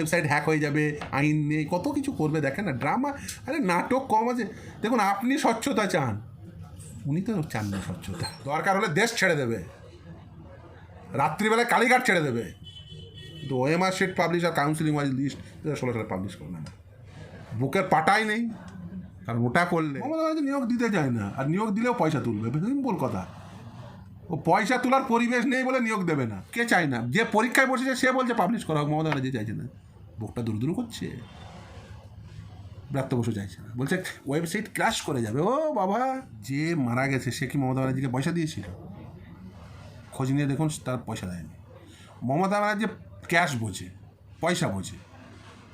Website hack হয়ে যাবে, আইন নেই, কত কিছু করবে, দেখেন না ড্রামা আরে নাটক কম আছে। দেখুন, আপনি স্বচ্ছতা চান। উনি তো চান না স্বচ্ছতা। দরকার হলে দেশ ছেড়ে দেবে। রাত্রিবেলায় কালীঘাট ছেড়ে দেবে। কিন্তু ওএমআর শিট পাবলিশ আর কাউন্সিলিং ওয়াইজ লিস্ট ষোলো সালে পাবলিশ করবে না বুকের পাটাই নেই, কারণ ওটা করলে মমতা নিয়োগ দিতে চায় না, আর নিয়োগ দিলেও পয়সা তুলবে। সিম্পল কথা। ও পয়সা তোলার পরিবেশ নেই বলে নিয়োগ দেবে না। কে চায় না? যে পরীক্ষায় বসেছে, সে বলছে পাবলিশ করা হোক, মমতা ব্যানার্জি চাইছে না। বুকটা দূর দূর করছে? ব্রাত্য বসু চাইছে না। বলছে ওয়েবসাইট ক্র্যাশ করে যাবে। ও বাবা, যে মারা গেছে, সে কি মমতা ব্যানার্জিকে পয়সা দিয়েছিল? খোঁজ নিয়ে দেখুন, তার পয়সা দেয়নি। মমতা ব্যানার্জি ক্যাশ বোঝে, পয়সা বোঝে।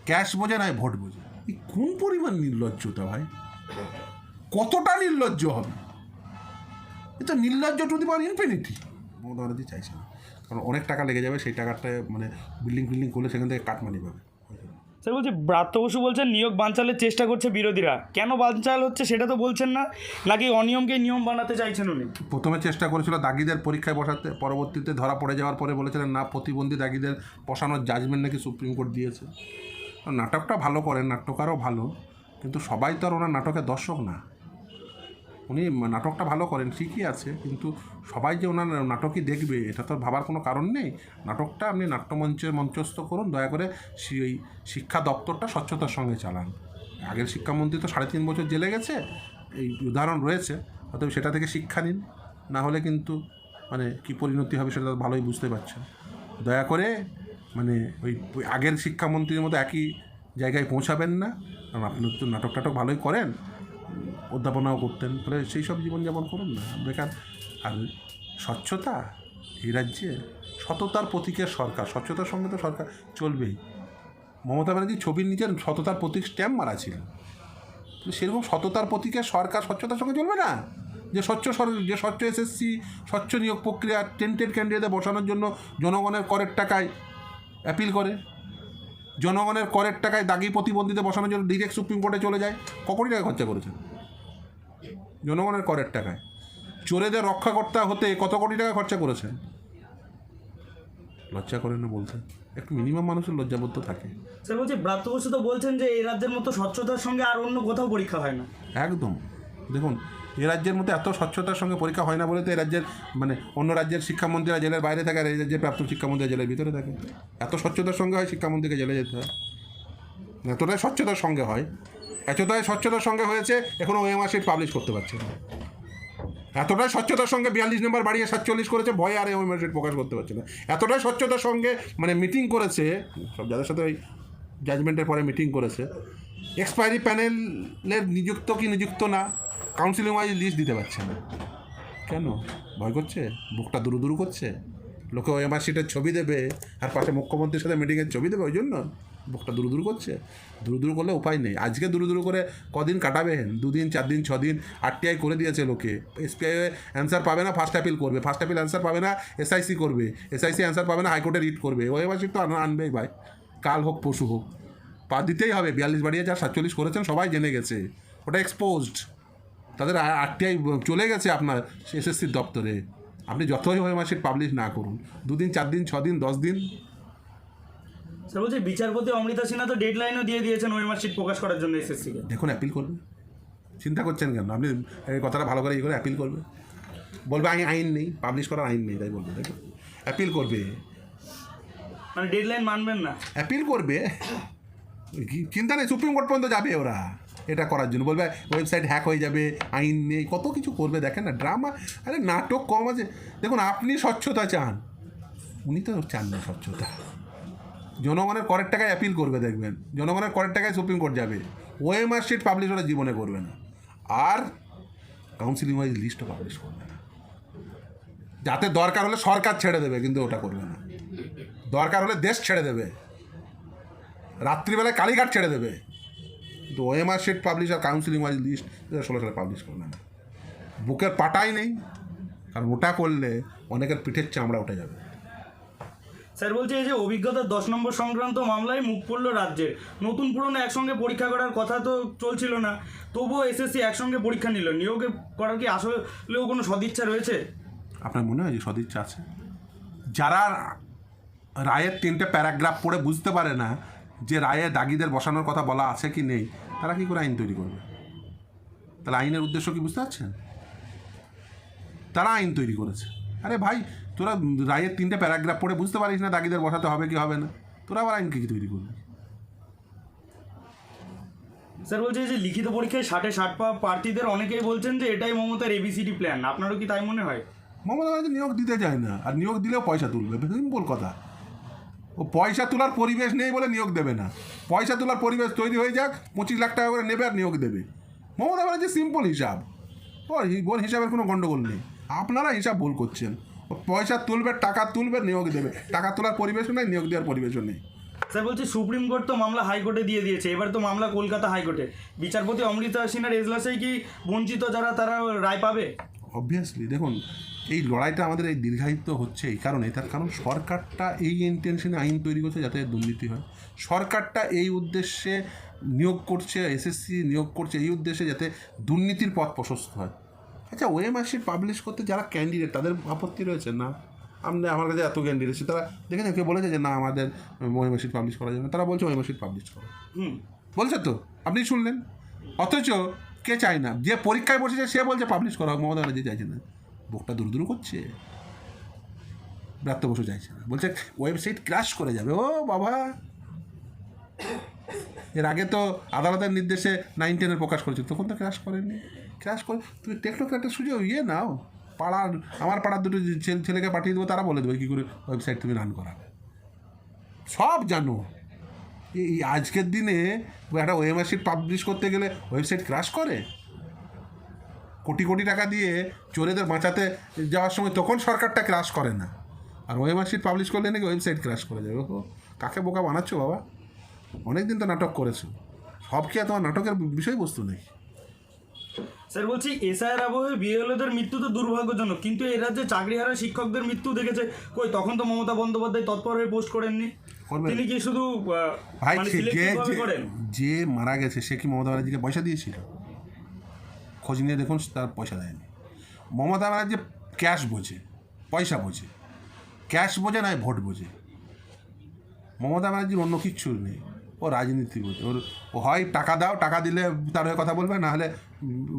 ক্যাশ বোঝে নয় ভোট বোঝে। এই কোন পরিমাণ নির্লজ্জতা ভাই? কতটা নির্লজ্জ হবে? এ তো নির্লজ্জ to the power infinity Mamata Banerjee চাইছে না। কারণ অনেক টাকা লেগে যাবে, সেই টাকাটা মানে বিল্ডিং ফিল্ডিং করলে সেখান থেকে কাটমানি পাবে। স্যার বলছি, ব্রাত্য বসু বলছেন, নিয়োগ বানচালের চেষ্টা করছে বিরোধীরা। কেন বানচাল হচ্ছে সেটা তো বলছেন না, নাকি অনিয়মকে নিয়ম বানাতে চাইছেন উনি? প্রথমে চেষ্টা করেছিল দাগিদের পরীক্ষায় বসাতে, পরবর্তীতে ধরা পড়ে যাওয়ার পরে বলেছিলেন, না, প্রতিবন্ধী দাগিদের বসানোর জাজমেন্ট নাকি সুপ্রিম কোর্ট দিয়েছে। নাটকটা ভালো করেন, নাট্যকারও ভালো, কিন্তু সবাই তো আর ওনার নাটকের দর্শক না। উনি নাটকটা ভালো করেন, ঠিকই আছে, কিন্তু সবাই যে ওনার নাটকই দেখবে, এটা তো ভাবার কোনো কারণ নেই। নাটকটা আপনি নাট্যমঞ্চে মঞ্চস্থ করুন, দয়া করে সি- ওই শিক্ষা দপ্তরটা স্বচ্ছতার সঙ্গে চালান। আগের শিক্ষামন্ত্রী তো সাড়ে তিন বছর জেলে গেছে, এই উদাহরণ রয়েছে, অতএব সেটা থেকে শিক্ষা নিন, না হলে কিন্তু মানে কি পরিণতি হবে সেটা তো ভালোই বুঝতে পারছেন। দয়া করে মানে ওই আগের শিক্ষামন্ত্রীর মতো একই জায়গায় পৌঁছাবেন না, কারণ আপনি তো নাটক টাটক ভালোই করেন অধ্যাপনাও করতেন। ফলে সেই সব জীবনযাপন করুন না। বেকার আর স্বচ্ছতা এই রাজ্যে সততার প্রতীকের সরকার। স্বচ্ছতার সঙ্গে তো সরকার চলবেই। মমতা ব্যানার্জি ছবির নিচের সততার প্রতীক স্ট্যাম্প মারা ছিল সেরকম সততার প্রতীকের সরকার স্বচ্ছতার সঙ্গে চলবে না? যে স্বচ্ছ যে স্বচ্ছ এসএসসি স্বচ্ছ নিয়োগ প্রক্রিয়া টেন্টেড ক্যান্ডিডেটে বসানোর জন্য জনগণের করের টাকায় অ্যাপিল করে। জনগণের করের টাকায় দাগি প্রতিবন্ধীতে বসানোর জন্য ডিরেক্ট সুপ্রিম কোর্টে চলে যায়। ক কোটি টাকা খরচা করেছেন জনগণের করের টাকায়। চোরেদের রক্ষাকর্তা হতে কত কোটি টাকা খরচা করেছেন লজ্জা করে না বলতে? একটু মিনিমাম মানুষের লজ্জাবোধ তো থাকে। স্যার বলছি ব্রাত্য বসু তো বলছেন যে এই রাজ্যের মতো স্বচ্ছতার সঙ্গে আর অন্য কোথাও পরীক্ষা হয় না। একদম। দেখুন এ রাজ্যের মধ্যে এত স্বচ্ছতার সঙ্গে পরীক্ষা হয় না বলে তো এ রাজ্যের মানে অন্য রাজ্যের শিক্ষামন্ত্রীরা জেলের বাইরে থাকে আর এই রাজ্যের প্রাপ্ত শিক্ষামন্ত্রী জেলের ভিতরে থাকে। এত স্বচ্ছতার সঙ্গে হয় শিক্ষামন্ত্রীকে জেলে যেতে হয়। এতটাই স্বচ্ছতার সঙ্গে হয়। এতটাই স্বচ্ছতার সঙ্গে হয়েছে এখনও ওএমআর শিট পাবলিশ করতে পারছে না। এতটাই স্বচ্ছতার সঙ্গে বিয়াল্লিশ নম্বর বাড়িয়ে সাতচল্লিশ করেছে, ভয়ে আর ওএমআর শিট প্রকাশ করতে পারছে না। এতটাই স্বচ্ছতার সঙ্গে মানে মিটিং করেছে, সব যাদের সাথে ওই জাজমেন্টের পরে মিটিং করেছে এক্সপায়ারি প্যানেলের নিযুক্ত কি নিযুক্ত না? কাউন্সিলিং ওয়াইজ লিস্ট দিতে পারছে না। কেন? ভয় করছে? বুকটা দুরু দুরু করছে? লোকে ওই আমার সিটের ছবি দেবে, আর পাশে মুখ্যমন্ত্রীর সাথে মিটিংয়ের ছবি দেবে, ওই জন্য বুকটা দুরু দুরু করছে। দুরু দুরু করলে উপায় নেই। আজকে দুরু দুরু করে কদিন কাটাবেন? দুদিন চার দিন ছ দিন আরটিআই করে দিয়েছে লোকে। এসপিআই অ্যান্সার পাবে না ফার্স্ট অ্যাপিল করবে। ফার্স্ট অ্যাপিল অ্যান্সার পাবে না এসআইসি করবে। এসআইসি অ্যান্সার পাবে না, হাইকোর্টে রিট করবে। ওই এবার তো আন- আনবেই ভাই। কাল হোক পশু হোক। পা দিতেই হবে। বিয়াল্লিশ বাড়িয়ে যা সাতচল্লিশ করেছেন, সবাই জেনে গেছে। ওটা এক্সপোজড তাদের আরটিআই চলে গেছে আপনার এসএসসির দপ্তরে। আপনি যতই হয়ে মাসিক পাবলিশ না করুন। দুদিন চার দিন ছ দিন দশ দিন স্যার বলছি বিচারপতি অমৃতা সিনহা তো ডেডলাইনও দিয়ে দিয়েছেন ওই মার্কশিট প্রকাশ করার জন্য এসএসসিকে। দেখুন অ্যাপিল করবে। চিন্তা করছেন কেন? আপনি এই কথাটা ভালো করে ইয়ে করে অ্যাপিল করবে। বলবে আইন আইন নেই পাবলিশ করার আইন নেই তাই বলবে দেখুন অ্যাপিল করবে। মানে ডেডলাইন মানবেন না। অ্যাপিল করবে। চিন্তা নেই সুপ্রিম কোর্ট পর্যন্ত যাবে ওরা। এটা করার জন্য। বলবে ওয়েবসাইট হ্যাক হয়ে যাবে, আইন নেই, কত কিছু করবে, দেখেন না ড্রামা আরে, নাটক কম আছে। দেখুন, আপনি স্বচ্ছতা চান। উনি তো চান না স্বচ্ছতা। জনগণের করের টাকায় অ্যাপিল করবে, দেখবেন। জনগণের করের টাকায় সুপ্রিম কোর্ট যাবে। ওএমআর শিট পাবলিশ ওরা জীবনে করবে না। আর কাউন্সিলিং ওয়াইজ লিস্টও পাবলিশ করবে না। যাতে দরকার হলে সরকার ছেড়ে দেবে, কিন্তু ওটা করবে না। দরকার হলে দেশ ছেড়ে দেবে। রাত্রিবেলায় কালীঘাট ছেড়ে দেবে। কিন্তু ওএমআর শিট পাবলিশ আর কাউন্সিলিং ওয়াইজ লিস্ট ষোলো সালে পাবলিশ করবে না বুকের পাটাই নেই কারণ ওটা করলে অনেকের পিঠের চামড়া উঠে যাবে। স্যার বলছে এই যে অভিজ্ঞতা দশ নম্বর সংক্রান্ত মামলায় মুখ পড়ল রাজ্যের। নতুন পুরনো একসঙ্গে পরীক্ষা করার কথা তো চলছিল না তবুও এসএসসি একসঙ্গে পরীক্ষা নিল। নিয়োগে করার কি আসলেও কোনো সদিচ্ছা রয়েছে? আপনার মনে হয় যে সদিচ্ছা আছে? যারা রায়ের তিনটে প্যারাগ্রাফ পড়ে বুঝতে পারে না যে রায়ে দাগিদের বসানোর কথা বলা আছে কি নেই তারা কি করে আইন তৈরি করবে? তাহলে আইনের উদ্দেশ্য কি বুঝতে পারছেন? তারা আইন তৈরি করেছে। আরে ভাই তোরা রায়ের তিনটে প্যারাগ্রাফ পড়ে বুঝতে পারিস না দাগিদের বসাতে হবে কি হবে না। তোরা আবার আইন কি কি তৈরি করবি? স্যার বলছে যে লিখিত পরীক্ষায় ষাটে ষাট পাওয়া প্রার্থীদের অনেকেই বলছেন যে এটাই মমতার এবিসিডি প্ল্যান আপনারও কি তাই মনে হয়? মমতা ব্যানার্জি নিয়োগ দিতে চায় না আর নিয়োগ দিলেও পয়সা তুলবে। সিম্পল কথা। ও পয়সা তোলার পরিবেশ নেই বলে নিয়োগ দেবে না। পয়সা তোলার পরিবেশ তৈরি হয়ে যাক, পঁচিশ লাখ টাকা করে নেবে আর নিয়োগ দেবে। মমতা ব্যানার্জি সিম্পল হিসাব। ওর ওর হিসাবের কোনো গণ্ডগোল নেই। আপনারা হিসাব ভুল করছেন। পয়সা তুলবে, টাকা তুলবে, নিয়োগ দেবে। টাকা তোলার পরিবেশও নেই, নিয়োগ দেওয়ার পরিবেশও নেই। স্যার, বলছে সুপ্রিম কোর্ট তো মামলা হাইকোর্টে দিয়ে দিয়েছে। এবার তো মামলা কলকাতা হাইকোর্টে। বিচারপতি অমৃতা সিনহার এজলাসেই কি বঞ্চিত যারা, তারা রায় পাবে? অবভিয়াসলি দেখুন এই লড়াইটা আমাদের এই দীর্ঘায়িত হচ্ছে এই কারণে তার কারণ সরকারটা এই ইন্টেনশনে আইন তৈরি করছে যাতে দুর্নীতি হয়। সরকারটা এই উদ্দেশ্যে নিয়োগ করছে এসএসসি নিয়োগ করছে এই উদ্দেশ্যে যাতে দুর্নীতির পথ প্রশস্ত হয়। আচ্ছা ওএমআরশিট পাবলিশ করতে যারা ক্যান্ডিডেট তাদের আপত্তি রয়েছে? না। আমরা আমার কাছে এত ক্যান্ডিডেট আছে তারা দেখেছেন কেউ বলেছে যে না আমাদের ওএমআরশিট পাবলিশ করা যাবে না। তারা বলছে ওএমআরশিট পাবলিশ করো হুম। বলছে তো? আপনি শুনলেন? অথচ কে চায় না? যে পরীক্ষায় বসেছে, সে বলছে পাবলিশ করা হোক মমতা ব্যানার্জি চাইছে না। বুকটা দূর দূর করছে। ব্রাত্য বসু চাইছে না। বলছে ওয়েবসাইট ক্র্যাশ করে যাবে। ও বাবা! এর আগে তো আদালতের নির্দেশে নাইন টেনের প্রকাশ করেছে, তখন তো ক্র্যাশ করেনি। ক্র্যাশ করে, তুমি টেকনোক্র্যাটের সুযোগ ইয়ে নাও। পাড়ার, আমার পাড়ার দুটো ছেলে- ছেলেকে পাঠিয়ে দেবো, তারা বলে দেবে, কী করে ওয়েবসাইট তুমি রান করাবে? সব জানো। এই আজকের দিনে একটা ওয়েবসাইট পাবলিশ করতে গেলে ওয়েবসাইট ক্রাশ করে? কোটি কোটি টাকা দিয়ে চোরেদের বাঁচাতে যাওয়ার সময় তখন সরকারটা ক্রাশ করে না। আর ওয়েবসাইট পাবলিশ করলে নাকি ওয়েবসাইট ক্রাশ করে যাবে? ও কাকে বোকা বানাচ্ছো বাবা? অনেক দিন তো নাটক করেছ। সব কি তোমার নাটকের বিষয়বস্তু নেই স্যার, বলছি এসআইয়ের আবহে বিএলওদের মৃত্যু তো দুর্ভাগ্যজনক, কিন্তু এ রাজ্যে চাকরিহারা শিক্ষকদের মৃত্যু দেখেছে। কই, তখন তো মমতা বন্দ্যোপাধ্যায় তৎপর হয়ে পোস্ট করেননি। করবে। তিনি কি শুধু ভাই মানে যে যে- মারা গেছে সে কি মমতা ব্যানার্জিকে পয়সা দিয়েছিল? খোঁজ নিয়ে দেখুন তার পয়সা দেয়নি। মমতা ব্যানার্জি ক্যাশ বোঝে পয়সা বোঝে। ক্যাশ বোঝে নয় ভোট বোঝে। মমতা ব্যানার্জির অন্য কিচ্ছু নেই। ও রাজনীতি বোঝে ওর ও হয় টাকা দাও টাকা দিলে তার হয়ে কথা বলবে না হলে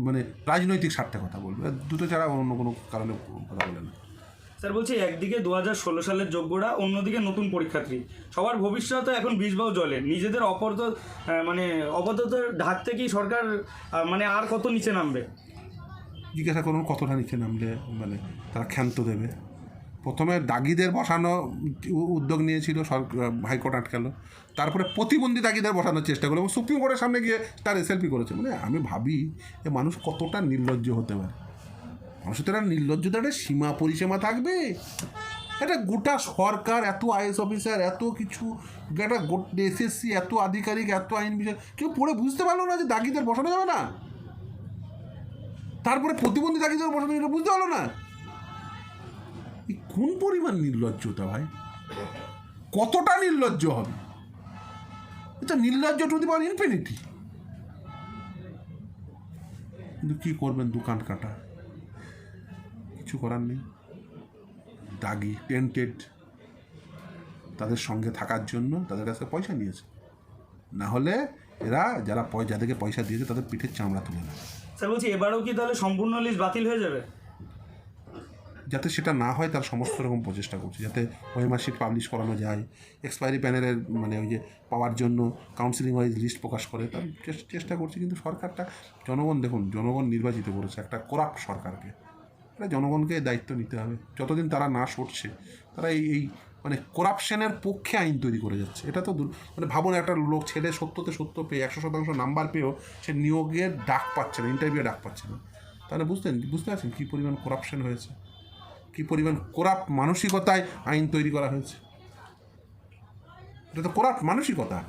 মানে রাজনৈতিক স্বার্থে কথা বলবে। দুটো ছাড়া অন্য কোনো কারণে কথা বলে না। স্যার বলছি, একদিকে দু হাজার ষোলো সালের যোগ্যরা, অন্যদিকে নতুন পরীক্ষার্থী। সবার ভবিষ্যতে এখন বিষবাও জলে। নিজেদের অপরত মানে অপদত ঢাকতে কি সরকার মানে আর কত নিচে নামবে? জিজ্ঞাসা করুন কতটা নিচে নামলে মানে তারা ক্ষান্ত দেবে। প্রথমে দাগিদের বসানো উদ্যোগ নিয়েছিল সরকার হাইকোর্ট আটকালো। তারপরে প্রতিবন্ধী দাগিদের বসানোর চেষ্টা করল এবং সুপ্রিম কোর্টের সামনে গিয়ে তার এসএলপি করেছে। মানে আমি ভাবি যে মানুষ কতটা নির্লজ্জ হতে পারে। একটা নির্লজ্জতার সীমা পরিসীমা থাকবে। একটা গোটা সরকার, এত আইএস অফিসার, এত কিছু, একটা এসএসসি, এত আধিকারিক, এত আইন বিষয় কেউ পড়ে বুঝতে পারল না যে দাগিদের বসানো যাবে না। তারপরে প্রতিবন্ধী দাগিদের বসানো এটা বুঝতে পারল না। কোন পরিমাণ নির্লজ্জতা ভাই? কতটা নির্লজ্জ হবে? এটা নির্লজ্জ টু দি পাওয়ার ইনফিনিটি কিন্তু কী করবেন দোকান কাটা কিছু করার নেই। দাগি টেন্টেড তাদের সঙ্গে থাকার জন্য তাদের কাছে পয়সা নিয়েছে। না হলে এরা যারা পয়- যাদেরকে পয়সা দিয়েছে তাদের পিঠের চামড়া তুলে নেয়। স্যার বলছি এবারেও কি তাহলে সম্পূর্ণ লিস্ট বাতিল হয়ে যাবে? যাতে সেটা না হয় তার সমস্ত রকম প্রচেষ্টা করছে। যাতে ওয়েমার্কশিট পাবলিশ করানো যায় এক্সপায়ারি প্যানেলের মানে ওই যে পাওয়ার জন্য কাউন্সিলিং ওয়াইজ লিস্ট প্রকাশ করে তার চেষ্টা করছে। কিন্তু সরকারটা জনগণ দেখুন জনগণ নির্বাচিত করেছে একটা করাপ্ট সরকারকে। এটা জনগণকে দায়িত্ব নিতে হবে। যতদিন তারা না সরছে, তারা এই এই মানে করাপশনের পক্ষে আইন তৈরি করে যাচ্ছে। এটা তো মানে ভাবুন একটা লোক ছেলে সত্যতে সত্য পেয়ে একশো শতাংশ নাম্বার পেয়েও সে নিয়োগের ডাক পাচ্ছে না ইন্টারভিউ ডাক পাচ্ছে না। তাহলে বুঝতেন, বুঝতে পারছেন কী পরিমাণ করাপশন হয়েছে? কী পরিমাণ কোরাপ মানসিকতায় আইন তৈরি করা হয়েছে? এটা তো কোরাপ মানসিকতা।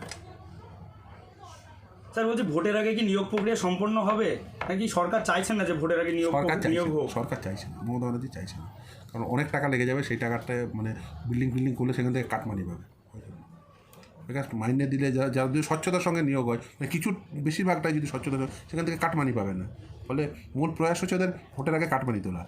স্যার বলছি ভোটের আগে কি নিয়োগ প্রক্রিয়া সম্পন্ন হবে? নাকি সরকার চাইছেন না যে ভোটের আগে নিয়োগ সরকার নিয়োগ হোক? সরকার চাইছে না মমতা ব্যানার্জি চাইছে না। কারণ অনেক টাকা লেগে যাবে সেই টাকাটা মানে বিল্ডিং ফিল্ডিং করলে সেখান থেকে কাটমানি পাবে। মাইনে দিলে যারা যারা যদি স্বচ্ছতার সঙ্গে নিয়োগ হয় মানে কিছু বেশিরভাগটাই যদি স্বচ্ছতা সেখান থেকে কাটমানি পাবে না। ফলে মূল প্রয়াস হচ্ছে ওদের ভোটের আগে কাটমানি তোলা।